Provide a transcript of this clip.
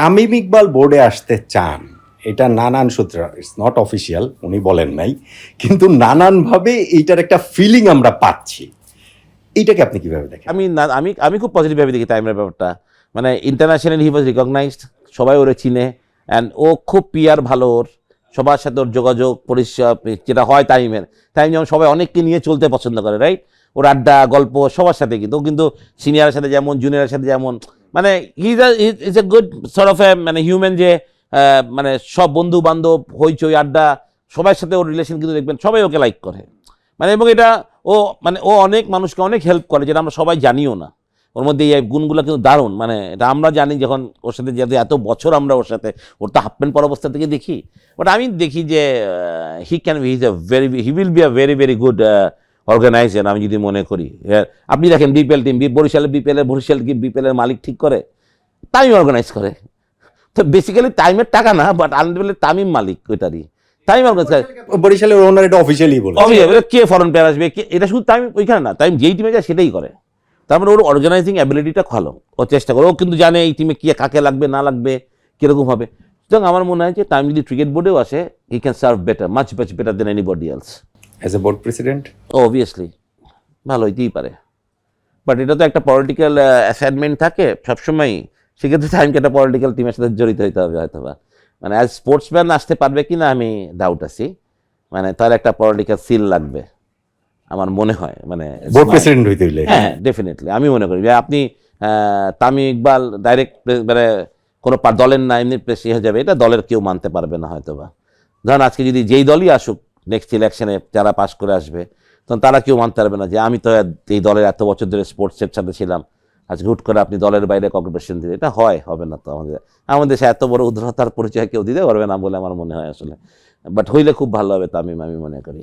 তামিম ইকবাল বোর্ডে আসতে চান, এটা নানান সূত্র ইটস নট অফিসিয়াল উনি বলেন নাই, কিন্তু নানানভাবে এইটার একটা ফিলিং আমরা পাচ্ছি। এইটাকে আপনি কীভাবে দেখেন? আমি না, আমি আমি খুব পজিটিভভাবে দেখি টাইমের ব্যাপারটা। মানে ইন্টারন্যাশনালি হি ওয়াজ রিকগনাইজড সবাই ওরে চিনে অ্যান্ড ও খুব পিয়ার ভালো ওর, সবার সাথে ওর যোগাযোগ পরিষেবা যেটা হয় টাইমের টাইম যেমন সবাই অনেককে নিয়ে চলতে পছন্দ করে রাইট ওর আড্ডা, গল্প সবার সাথে কিন্তু কিন্তু সিনিয়রের সাথে যেমন জুনিয়রের সাথে যেমন মানে he is a good sort of a মানে হিউম্যান যে মানে সব বন্ধু বান্ধব হইচই, আড্ডা সবার সাথে ওর রিলেশন কিন্তু দেখবেন সবাই ওকে লাইক করে। মানে এবং এটা ও মানে ও অনেক মানুষকে অনেক হেল্প করে যেটা আমরা সবাই জানিও না। ওর মধ্যে এই গুণগুলো কিন্তু দারুণ মানে এটা আমরা জানি যখন ওর সাথে যেহেতু এত বছর আমরা ওর সাথে, ওর তো হাফ প্যান্ট পর অবস্থা থেকে দেখি। বাট আমি দেখি যে he can he is a very he will be a very very good organization আমি যদি মনে করি। হ্যাঁ, আপনি দেখেন বিপিএল টিম বরিশালের বিপিএলের বরিশাল কি বিপিএলের মালিক ঠিক করে? তামিম অর্গানাইজ করে। তো বেসিক্যালি টাইমের টাকা না বাট আলটিমেটলি তামিম মালিক ওইটারই। তামিম অর্গানাইজ করে। বরিশালের ওনার এটা অফিসিয়ালি বলে এবার কে ফরেন প্লেয়ার আসবে কে এটা শুধু টাইম ওইখানে না টাইম যেই টিমে যায় সেটাই করে। তারপরে ওর অর্গানাইজিং অ্যাবিলিটিটা ভালো। ও চেষ্টা করে ও কিন্তু জানে এই টিমে কি কাকে লাগবে না লাগবে কীরকম হবে। সুতরাং আমার মনে হয় যে টাইম যদি ক্রিকেট বোর্ডেও আসে he can serve better much much better than anybody else as a board president obviously ভালো হইতেই পারে। বাট এটা তো একটা পলিটিক্যাল অ্যাসাইনমেন্ট থাকে সবসময়ই। সেক্ষেত্রে টাইমকে একটা পলিটিক্যাল টিমের সাথে জড়িত হইতে হবে হয়তো বা মানে অ্যাজ স্পোর্টসম্যান আসতে পারবে কি না আমি ডাউট আছি। মানে তার একটা পলিটিক্যাল সিল লাগবে আমার মনে হয়। মানে বোর্ড প্রেসিডেন্ট হইতে হইলে। হ্যাঁ ডেফিনেটলি আমি মনে করি। আপনি তামিম ইকবাল ডাইরেক্ট মানে কোনো দলের না এমনি প্রেসি হয়ে যাবে। এটা দলের কেউ মানতে পারবে না হয়তো বা ধরেন আজকে যদি যেই দলই আসুক নেক্সট ইলেকশনে যারা পাশ করে আসবে, তখন তারা কেউ মানতে পারবে না যে আমি তো এই দলের এত বছর ধরে স্পোর্টসের সাথে ছিলাম। আজকে হুট করে আপনি দলের বাইরে কর্পোরেশন দিলেন। এটা হয়, হবে না তো আমাদের আমাদের দেশে এত বড় উদারতার পরিচয় কেউ দিতে পারবে না বলে আমার মনে হয় আসলে। বাট হইলে খুব ভালো হবে তা আমি আমি মনে করি।